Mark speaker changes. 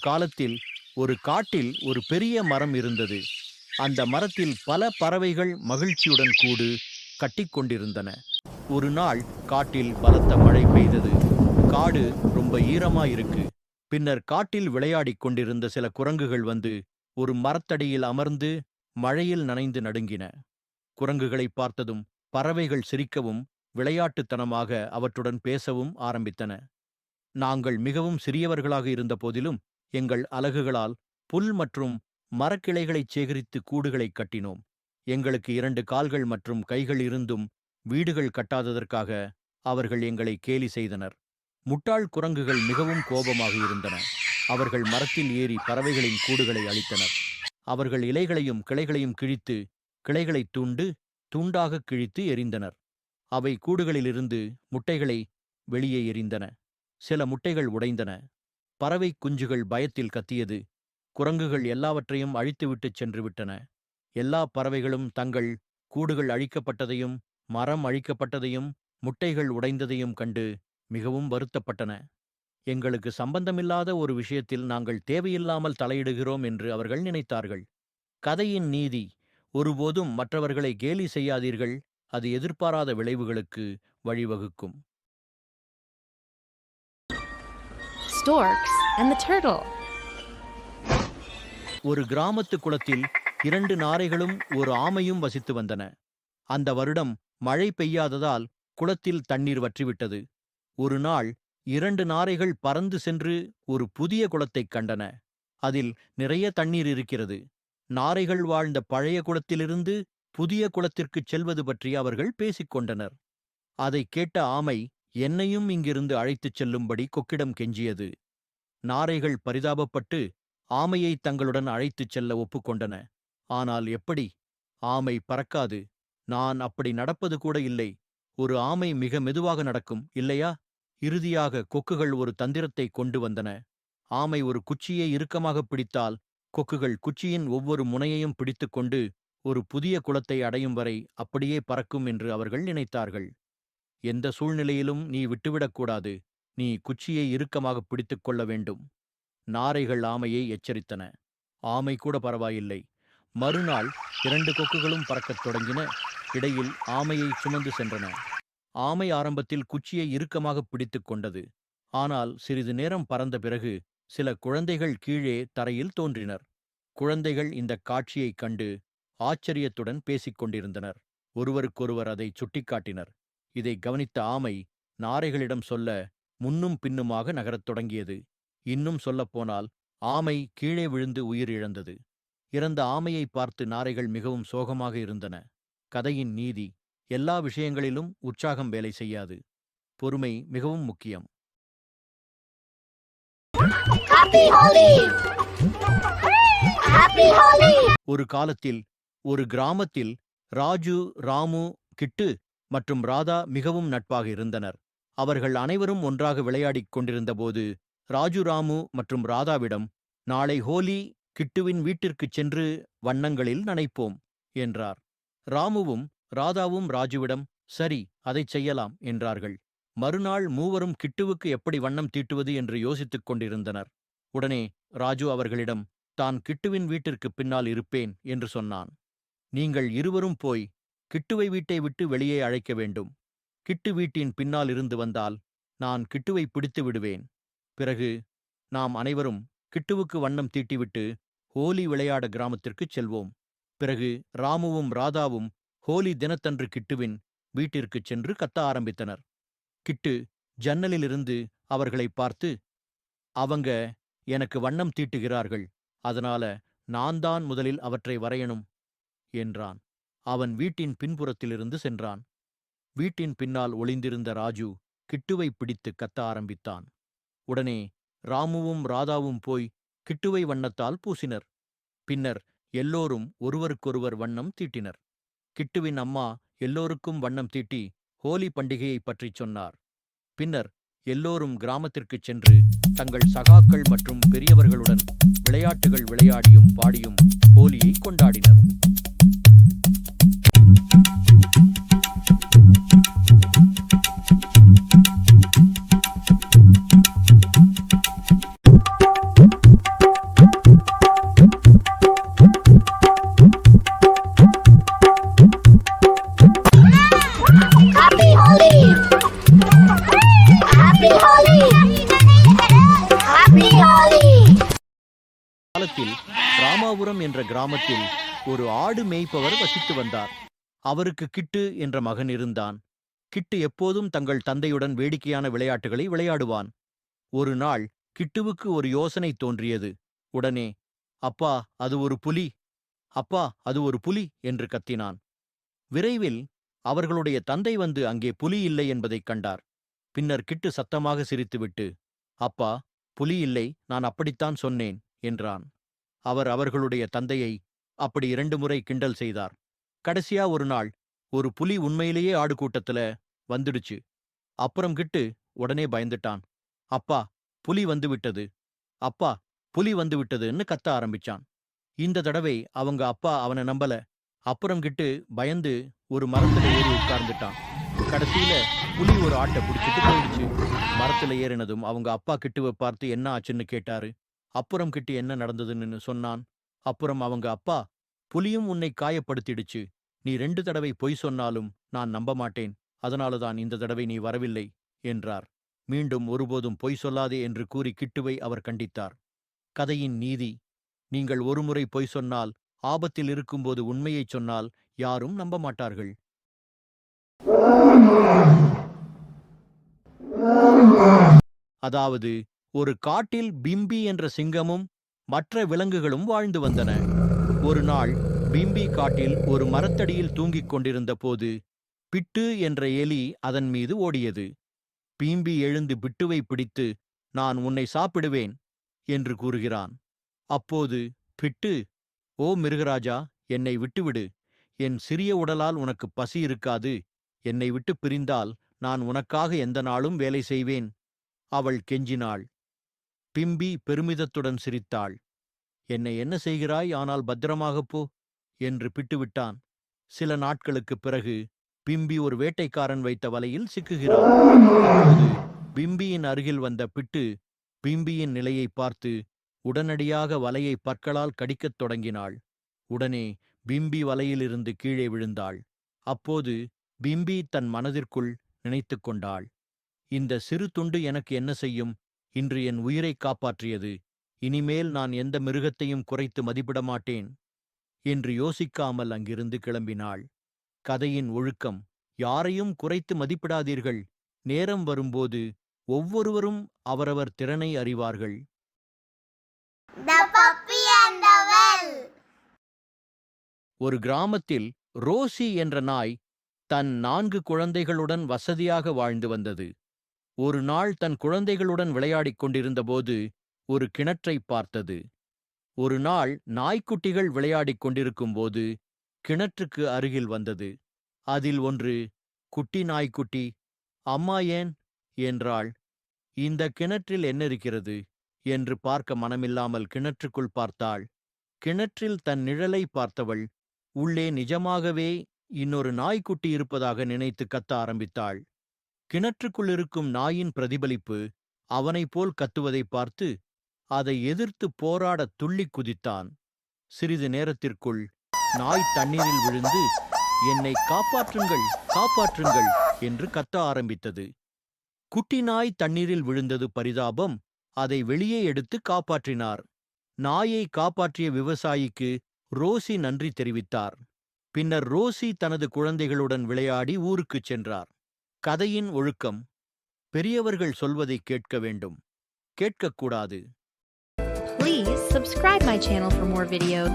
Speaker 1: காலத்தில் ஒரு காட்டில் ஒரு பெரிய மரம் இருந்தது. அந்த மரத்தில் பல பறவைகள் மகிழ்ச்சியுடன் கூடு கட்டிக்கொண்டிருந்தன ஒரு நாள் காட்டில் பலத்த மழை பெய்தது. காடு ரொம்ப ஈரமா இருக்கு பின்னர் காட்டில் விளையாடிக் கொண்டிருந்த சில குரங்குகள் வந்து ஒரு மரத்தடியில் அமர்ந்து மழையில் நனைந்து நடுங்கின. குரங்குகளை பார்த்ததும் பறவைகள் சிரிக்கவும் விளையாட்டுத்தனமாக அவற்றுடன் பேசவும் ஆரம்பித்தன. நாங்கள் மிகவும் சிறியவர்களாக இருந்த போதிலும் எங்கள் அலகுகளால் புல் மற்றும் மரக்கிளைகளைச் சேகரித்து கூடுகளைக் கட்டினோம். எங்களுக்கு இரண்டு கால்கள் மற்றும் கைகள் இருந்தும் வீடுகள் கட்டாததற்காக அவர்கள் எங்களை கேலி செய்தனர். முட்டாள் குரங்குகள் மிகவும் கோபமாக இருந்தன. அவர்கள் மரத்தில் ஏறி பறவைகளின் கூடுகளை அழித்தனர். அவர்கள் இலைகளையும் கிளைகளையும் கிழித்து கிளைகளைத் துண்டு துண்டாகக் கிழித்து எறிந்தனர். அவை கூடுகளிலிருந்து முட்டைகளை வெளியே எறிந்தன. சில முட்டைகள் உடைந்தன. பறவை குஞ்சுகள் பயத்தில் கத்தியது. குரங்குகள் எல்லாவற்றையும் அழித்துவிட்டுச் சென்றுவிட்டன. எல்லா பறவைகளும் தங்கள் கூடுகள் அழிக்கப்பட்டதையும் மரம் அழிக்கப்பட்டதையும் முட்டைகள் உடைந்ததையும் கண்டு மிகவும் வருத்தப்பட்டன. எங்களுக்கு சம்பந்தமில்லாத ஒரு விஷயத்தில் நாங்கள் தேவையில்லாமல் தலையிடுகிறோம் என்று அவர்கள் நினைத்தார்கள். கதையின் நீதி ஒருபோதும் மற்றவர்களை கேலி செய்யாதீர்கள். அது எதிர்பாராத விளைவுகளுக்கு வழிவகுக்கும். ஒரு கிராமத்து குளத்தில் இரண்டு நாரைகளும் ஒரு ஆமையும் வசித்து வந்தன. அந்த வருடம் மழை பெய்யாததால் குளத்தில் தண்ணீர் வற்றிவிட்டது. ஒரு நாள் இரண்டு நாரைகள் பறந்து சென்று ஒரு புதிய குளத்தைக் கண்டன. அதில் நிறைய தண்ணீர் இருக்கிறது. நாரைகள் வாழ்ந்த பழைய குளத்திலிருந்து புதிய குளத்திற்குச் செல்வது பற்றி அவர்கள் பேசிக் கொண்டனர். அதைக் கேட்ட ஆமை என்னையும் இங்கிருந்து அழைத்துச் செல்லும்படி கொக்கிடம் கெஞ்சியது. நாரைகள் பரிதாபப்பட்டு ஆமையை தங்களுடன் அழைத்துச் செல்ல ஒப்புக்கொண்டன. ஆனால் எப்படி? ஆமை பறக்காது. நான் அப்படி நடப்பது கூட இல்லை. ஒரு ஆமை மிக மெதுவாக நடக்கும் இல்லையா? இறுதியாக கொக்குகள் ஒரு தந்திரத்தை கொண்டு வந்தன. ஆமை ஒரு குச்சியை இறுக்கமாக பிடித்தால் கொக்குகள் குச்சியின் ஒவ்வொரு முனையையும் பிடித்துக்கொண்டு ஒரு புதிய குளத்தை அடையும் வரை அப்படியே பறக்கும் என்று அவர்கள் நினைத்தார்கள். எந்த சூழ்நிலையிலும் நீ விட்டுவிடக்கூடாது நீ குச்சியை இறுக்கமாக பிடித்துக் கொள்ள வேண்டும். நாரைகள் ஆமையை எச்சரித்தன. ஆமை கூட பரவாயில்லை. மறுநாள் இரண்டு கொக்குகளும் பறக்கத் தொடங்கின. இடையில் ஆமையை சுமந்து சென்றன. ஆமை ஆரம்பத்தில் குச்சியை இறுக்கமாக பிடித்துக் கொண்டது. ஆனால் சிறிது நேரம் பறந்த பிறகு சில குழந்தைகள் கீழே தரையில் தோன்றினர். குழந்தைகள் இந்த காட்சியைக் கண்டு ஆச்சரியத்துடன் பேசிக் கொண்டிருந்தனர். ஒருவருக்கொருவர் அதை சுட்டிக்காட்டினர் இதை கவனித்த ஆமை நாரைகளிடம் சொல்ல முன்னும் பின்னுமாக நகரத் தொடங்கியது. இன்னும் சொல்லப்போனால் ஆமை கீழே விழுந்து உயிரிழந்தது. இறந்த ஆமையை பார்த்து நாரைகள் மிகவும் சோகமாக இருந்தன. கதையின் நீதி எல்லா விஷயங்களிலும் உற்சாகம் வேலை செய்யாது. பொறுமை மிகவும் முக்கியம்! ஒரு காலத்தில் ஒரு கிராமத்தில் ராஜு ராமு கிட்டு மற்றும் ராதா மிகவும் நட்பாக இருந்தனர். அவர்கள் அனைவரும் ஒன்றாக விளையாடிக் கொண்டிருந்தபோது ராஜு ராமு மற்றும் ராதாவிடம் நாளை ஹோலி கிட்டுவின் வீட்டிற்குச் சென்று வண்ணங்களில் நனைப்போம் என்றார். ராமுவும் ராதாவும் ராஜுவிடம் சரி அதைச் செய்யலாம் என்றார்கள். மறுநாள் மூவரும் கிட்டுவுக்கு எப்படி வண்ணம் தீட்டுவது என்று யோசித்துக் கொண்டிருந்தனர். உடனே ராஜு அவர்களிடம் தான் கிட்டுவின் வீட்டிற்குப் பின்னால் இருப்பேன் என்று சொன்னான். நீங்கள் இருவரும் போய் கிட்டுவை வீட்டை விட்டு வெளியே அழைக்க வேண்டும். கிட்டு வீட்டின் பின்னால் இருந்து வந்தால் நான் கிட்டுவை பிடித்து விடுவேன். பிறகு நாம் அனைவரும் கிட்டுவுக்கு வண்ணம் தீட்டிவிட்டு ஹோலி விளையாட கிராமத்திற்குச் செல்வோம். பிறகு ராமுவும் ராதாவும் ஹோலி தினத்தன்று கிட்டுவின் வீட்டிற்குச் சென்று கத்த ஆரம்பித்தனர். கிட்டு ஜன்னலிலிருந்து அவர்களை பார்த்து அவங்க எனக்கு வண்ணம் தீட்டுகிறார்கள். அதனால நான் தான் முதலில் அவற்றை வரையணும். என்றான். அவன் வீட்டின் பின்புறத்திலிருந்து சென்றான். வீட்டின் பின்னால் ஒளிந்திருந்த ராஜு கிட்டுவை பிடித்து கத்த ஆரம்பித்தான். உடனே ராமுவும் ராதாவும் போய் கிட்டுவை வண்ணத்தால் பூசினர். பின்னர் எல்லோரும் ஒருவருக்கொருவர் வண்ணம் தீட்டினர். கிட்டுவின் அம்மா எல்லோருக்கும் வண்ணம் தீட்டி ஹோலி பண்டிகையைப் பற்றிச் சொன்னார். பின்னர் எல்லோரும் கிராமத்திற்குச் சென்று தங்கள் சகாக்கள் மற்றும் பெரியவர்களுடன் விளையாட்டுகள் விளையாடியும் பாடியும் ஹோலியை கொண்டாடினர். ராமாபுரம் என்ற கிராமத்தில் ஒரு ஆடு மேய்ப்பவர் வசித்து வந்தார். அவருக்கு கிட்டு என்ற மகன் இருந்தான். கிட்டு எப்போதும் தங்கள் தந்தையுடன் வேடிக்கையான விளையாட்டுகளை விளையாடுவான். ஒரு நாள் கிட்டுவுக்கு ஒரு யோசனை தோன்றியது. உடனே அப்பா அது ஒரு புலி. அப்பா அது ஒரு புலி என்று கத்தினான். விரைவில் அவர்களுடைய தந்தை வந்து அங்கே புலி இல்லை என்பதைக் கண்டார். பின்னர் கிட்டு சத்தமாக சிரித்துவிட்டு அப்பா புலி இல்லை நான் அப்படித்தான் சொன்னேன் என்றான். அவர் அவர்களுடைய தந்தையை அப்படி இரண்டு முறை கிண்டல் செய்தார். கடைசியா ஒரு நாள் ஒரு புலி உண்மையிலேயே ஆடு கூட்டத்துல வந்துடுச்சு. அப்புறம் கிட்டு உடனே பயந்துட்டான். அப்பா புலி வந்து விட்டது அப்பா புலி வந்து விட்டதுன்னு கத்த ஆரம்பிச்சான். இந்த தடவை அவங்க அப்பா அவனை நம்பல. அப்புறம் கிட்டு பயந்து ஒரு மரத்துல ஏறி உட்கார்ந்துட்டான். கடைசியில புலி ஒரு ஆட்டை பிடிச்சிட்டு போயிடுச்சு. மரத்துல ஏறினதும் அவங்க அப்பா கிட்டுவை பார்த்து என்ன ஆச்சுன்னு கேட்டாரு. அப்புறம் கிட்டு என்ன நடந்ததுன்னு சொன்னான். அப்புறம் அவங்க அப்பா புலியும் உன்னை காயப்படுத்திடுச்சு. நீ ரெண்டு தடவை பொய் சொன்னாலும் நான் நம்ப மாட்டேன். அதனாலதான் இந்த தடவை நீ வரவில்லை என்றார். மீண்டும் ஒருபோதும் பொய் சொல்லாதே என்று கூறி கிட்டுவை அவர் கண்டித்தார். கதையின் நீதி. நீங்கள் ஒருமுறை பொய் சொன்னால் ஆபத்தில் இருக்கும்போது உண்மையைச் சொன்னால் யாரும் நம்ப மாட்டார்கள். அதாவது ஒரு காட்டில் பிம்பி என்ற சிங்கமும் மற்ற விலங்குகளும் வாழ்ந்து வந்தன. ஒரு நாள் பிம்பி காட்டில் ஒரு மரத்தடியில் தூங்கிக் கொண்டிருந்த போது பிட்டு என்ற எலி அதன் மீது ஓடியது. பீம்பி எழுந்து பிட்டுவை பிடித்து நான் உன்னை சாப்பிடுவேன் என்று கூறுகிறான். அப்போது பிட்டு ஓ மிருகராஜா என்னை விட்டுவிடு. என் சிறிய உடலால் உனக்கு பசி இருக்காது. என்னை விட்டு பிரிந்தால் நான் உனக்காக எந்த நாளும் வேலை செய்வேன். அவள் கெஞ்சினாள். பிம்பி பெருமிதத்துடன் சிரித்தாள். என்னை என்ன செய்கிறாய்? ஆனால் பத்திரமாகப் போ என்று பிட்டுவிட்டான். சில நாட்களுக்குப் பிறகு பிம்பி ஒரு வேட்டைக்காரன் வைத்த வலையில் சிக்குகிறான். பிம்பியின் அருகில் வந்த பிட்டு பிம்பியின் நிலையை பார்த்து உடனடியாக வலையை பற்களால் கடிக்கத் தொடங்கினாள். உடனே பிம்பி வலையிலிருந்து கீழே விழுந்தாள். அப்போது பிம்பி தன் மனதிற்குள் நினைத்துக் கொண்டாள். இந்த சிறு துண்டு எனக்கு என்ன செய்யும்? இன்று என் உயிரைக் காப்பாற்றியது. இனிமேல் நான் எந்த மிருகத்தையும் குறைத்து மதிப்பிட மாட்டேன் என்று யோசிக்காமல் அங்கிருந்து கிளம்பினாள். கதையின் ஒழுக்கம் யாரையும் குறைத்து மதிப்பிடாதீர்கள். நேரம் வரும்போது ஒவ்வொருவரும் அவரவர் திறனை அறிவார்கள். ஒரு கிராமத்தில் ரோசி என்ற நாய் தன் நான்கு குழந்தைகளுடன் வசதியாக வாழ்ந்து வந்தது. ஒரு நாள் தன் குழந்தைகளுடன் விளையாடிக் கொண்டிருந்தபோது ஒரு கிணற்றைப் பார்த்தது. ஒரு நாள் நாய்க்குட்டிகள் விளையாடிக் கொண்டிருக்கும்போது கிணற்றுக்கு அருகில் வந்தது. அதில் ஒன்று குட்டி நாய்க்குட்டி அம்மா ஏன்? என்றாள். இந்த கிணற்றில் என்ன இருக்கிறது? என்று பார்க்க மனமில்லாமல் கிணற்றுக்குள் பார்த்தாள். கிணற்றில் தன் நிழலை பார்த்தவள் உள்ளே நிஜமாகவே இன்னொரு நாய்க்குட்டி இருப்பதாக நினைத்து கத்த ஆரம்பித்தாள். கிணற்றுக்குள் இருக்கும் நாயின் பிரதிபலிப்பு அவனைப் போல் கத்துவதைப் பார்த்து அதை எதிர்த்து போராடத் துள்ளிக் குதித்தான். சிறிது நேரத்திற்குள் நாய் தண்ணீரில் விழுந்து என்னை காப்பாற்றுங்கள் காப்பாற்றுங்கள் என்று கத்த ஆரம்பித்தது. குட்டி நாய் தண்ணீரில் விழுந்தது பரிதாபம் அதை வெளியே எடுத்து காப்பாற்றினார். நாயை காப்பாற்றிய விவசாயிக்கு ரோசி நன்றி தெரிவித்தார். பின்னர் ரோசி தனது குழந்தைகளுடன் விளையாடி ஊருக்குச் சென்றார். கதையின் ஒழுக்கம் பெரியவர்கள் சொல்வதை கேட்க வேண்டும் கேட்கக்கூடாது
Speaker 2: Please subscribe my channel for more videos.